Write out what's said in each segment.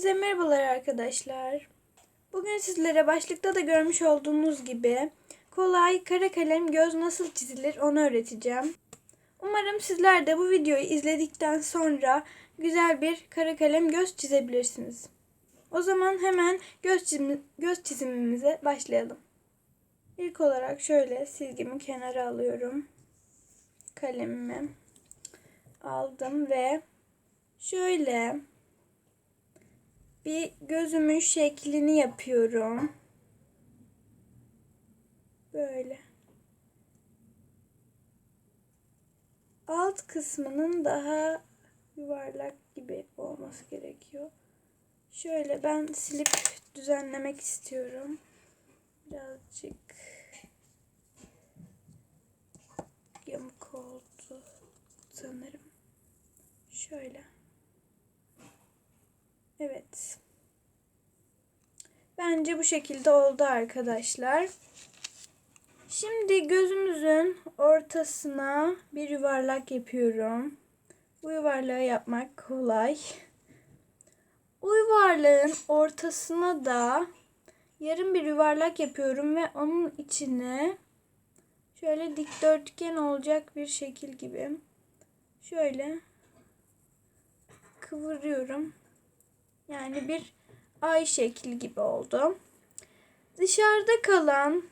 Hepinize merhabalar arkadaşlar. Bugün sizlere başlıkta da görmüş olduğunuz gibi kolay kara kalem göz nasıl çizilir onu öğreteceğim. Umarım sizler de bu videoyu izledikten sonra güzel bir kara kalem göz çizebilirsiniz. O zaman hemen göz, çizimi, göz çizimimize başlayalım. İlk olarak şöyle silgimi kenara alıyorum. Kalemimi aldım ve şöyle bir gözümün şeklini yapıyorum. Böyle. Alt kısmının daha yuvarlak gibi olması gerekiyor. Şöyle ben silip düzenlemek istiyorum. Birazcık yamuk oldu sanırım. Şöyle. Evet. Bence bu şekilde oldu arkadaşlar. Şimdi gözümüzün ortasına bir yuvarlak yapıyorum. Bu yuvarlağı yapmak kolay. Bu yuvarlağın ortasına da yarım bir yuvarlak yapıyorum ve onun içine şöyle dikdörtgen olacak bir şekil gibi şöyle kıvırıyorum. Yani bir ay şekli gibi oldu. Dışarıda kalan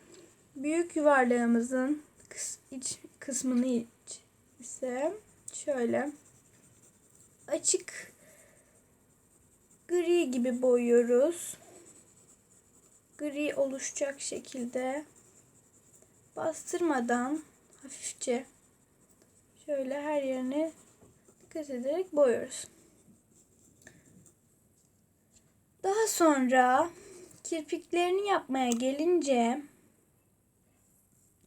büyük yuvarlağımızın kıs iç kısmını iç ise şöyle açık gri gibi boyuyoruz. Gri oluşacak şekilde bastırmadan hafifçe şöyle her yerine dikkat ederek boyuyoruz. Daha sonra kirpiklerini yapmaya gelince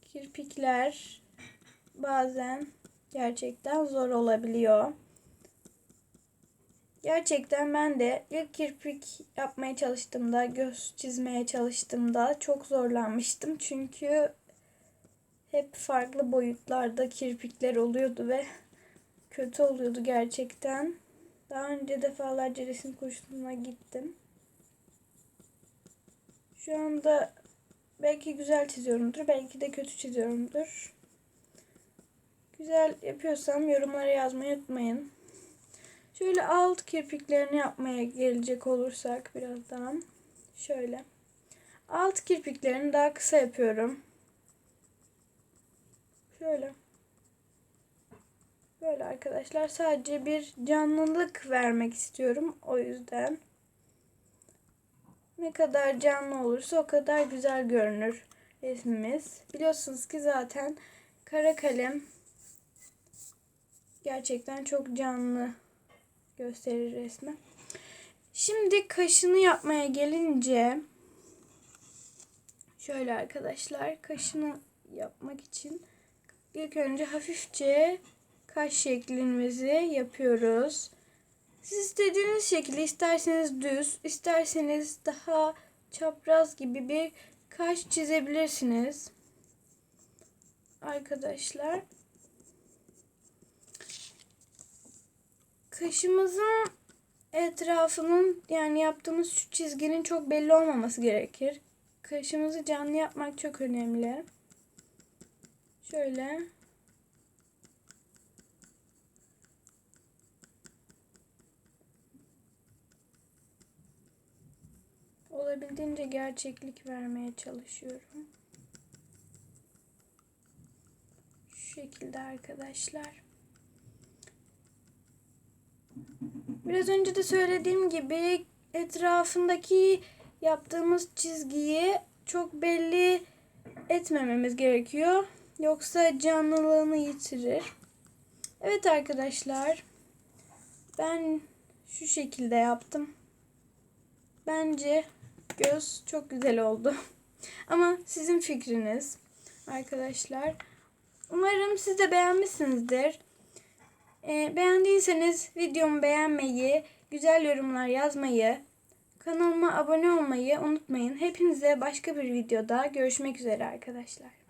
kirpikler bazen gerçekten zor olabiliyor. Gerçekten ben de ilk kirpik yapmaya çalıştığımda, göz çizmeye çalıştığımda çok zorlanmıştım. Çünkü hep farklı boyutlarda kirpikler oluyordu ve kötü oluyordu gerçekten. Daha önce defalarca resim kursuna gittim. Şu anda belki güzel çiziyorumdur, belki de kötü çiziyorumdur. Güzel yapıyorsam yorumlara yazmayı unutmayın. Şöyle alt kirpiklerini yapmaya gelecek olursak birazdan. Şöyle. Alt kirpiklerini daha kısa yapıyorum. Şöyle. Böyle arkadaşlar sadece bir canlılık vermek istiyorum. O yüzden ne kadar canlı olursa o kadar güzel görünür resmimiz. Biliyorsunuz ki zaten kara kalem gerçekten çok canlı gösterir resmi. Şimdi kaşını yapmaya gelince şöyle arkadaşlar kaşını yapmak için ilk önce hafifçe kaş şeklimizi yapıyoruz. Siz istediğiniz şekilde isterseniz düz, isterseniz daha çapraz gibi bir kaş çizebilirsiniz. Arkadaşlar. Kaşımızın etrafının yani yaptığımız şu çizginin çok belli olmaması gerekir. Kaşımızı canlı yapmak çok önemli. Şöyle olabildiğince gerçeklik vermeye çalışıyorum. Şu şekilde arkadaşlar. Biraz önce de söylediğim gibi etrafındaki yaptığımız çizgiyi çok belli etmememiz gerekiyor. Yoksa canlılığını yitirir. Evet arkadaşlar. Ben şu şekilde yaptım. Bence göz çok güzel oldu. Ama sizin fikriniz arkadaşlar. Umarım siz de beğenmişsinizdir. Ee, beğendiyseniz videomu beğenmeyi, güzel yorumlar yazmayı, kanalıma abone olmayı unutmayın. Hepinize başka bir videoda görüşmek üzere arkadaşlar.